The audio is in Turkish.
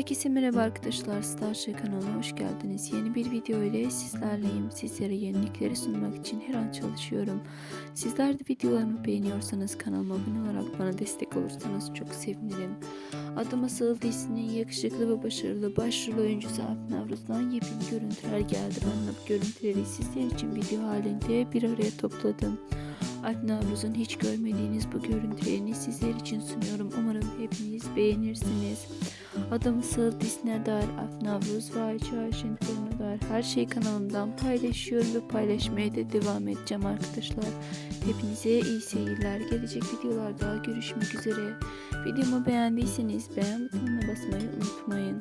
Herkese merhaba arkadaşlar. Starship kanalına hoş geldiniz. Yeni bir video ile sizlerleyim. Sizlere yenilikleri sunmak için her an çalışıyorum. Sizler de videolarımı beğeniyorsanız kanalıma abone olarak bana destek olursanız çok sevinirim. Adım Asıl dizisinin yakışıklı ve başarılı başrol oyuncusu Alp Navruz'dan yepyeni görüntüler geldi. Ben bu görüntüleri sizler için video halinde bir araya topladım. Alp Navruz'un hiç görmediğiniz bu görüntülerini sizler için sunuyorum. Umarım hepiniz beğenirsiniz. Dair Alp Navruz Ayşen Torun'a dair her şeyi kanalımdan paylaşıyorum ve paylaşmaya da devam edeceğim arkadaşlar. Hepinize iyi seyirler. Gelecek videolarda görüşmek üzere. Videomu beğendiyseniz beğen butonuna basmayı unutmayın.